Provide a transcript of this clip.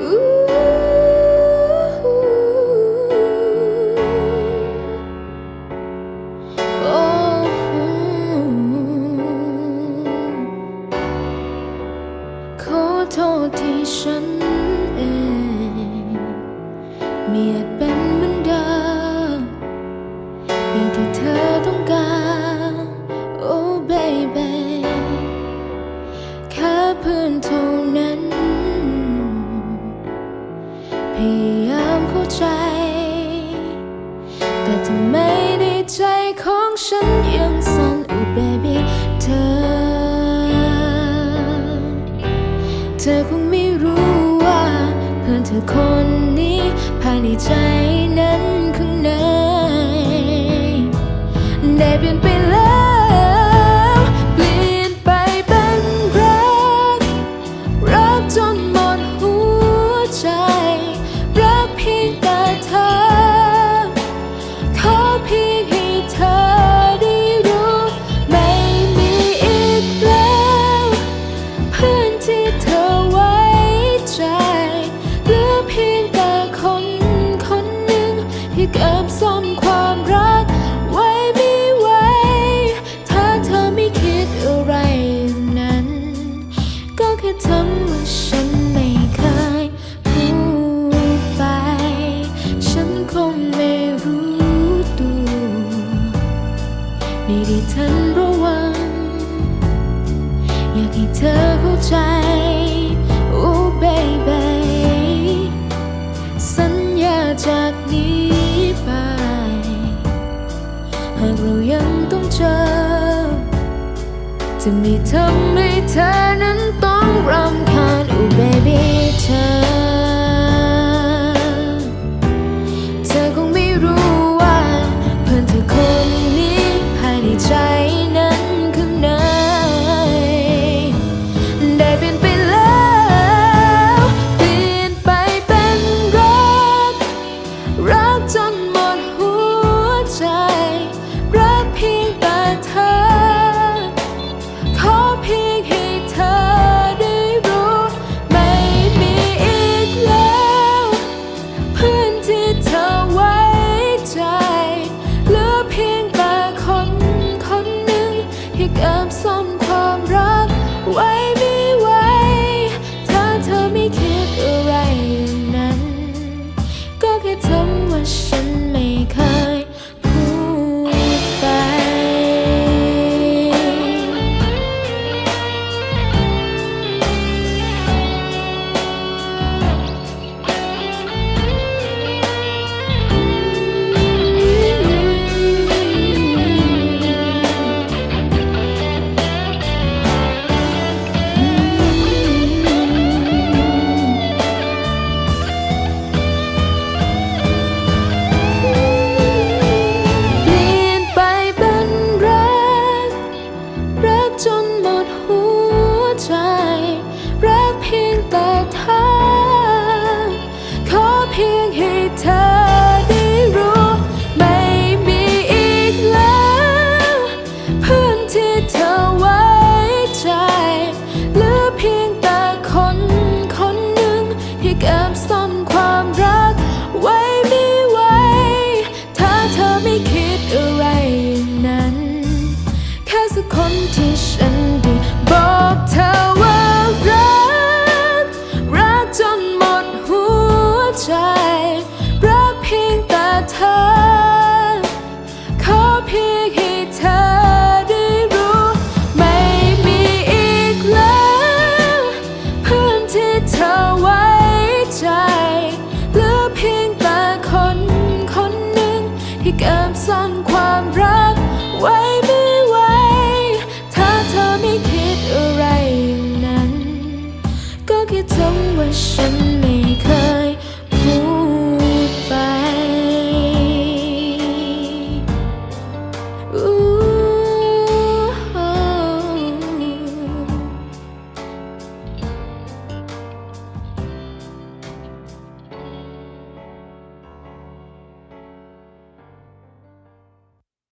ขอโทษที่ฉันเองเมียเป็น แต่ทำไมในใจของฉันยังสั่นอู้เบบี้เธอ เธอคงไม่รู้ว่า เพื่อนเธอคนนี้ภายในใจนั้นข้างในได้เปลี่ยนไปากนี้ไป หากเรายังต้องเจอ จะไม่ทำให้เธอนั้นต้องรำคาญ Oh baby เธอ เธอคงไม่รู้ว่า เพื่อนเธอคนนี้ภายในใจ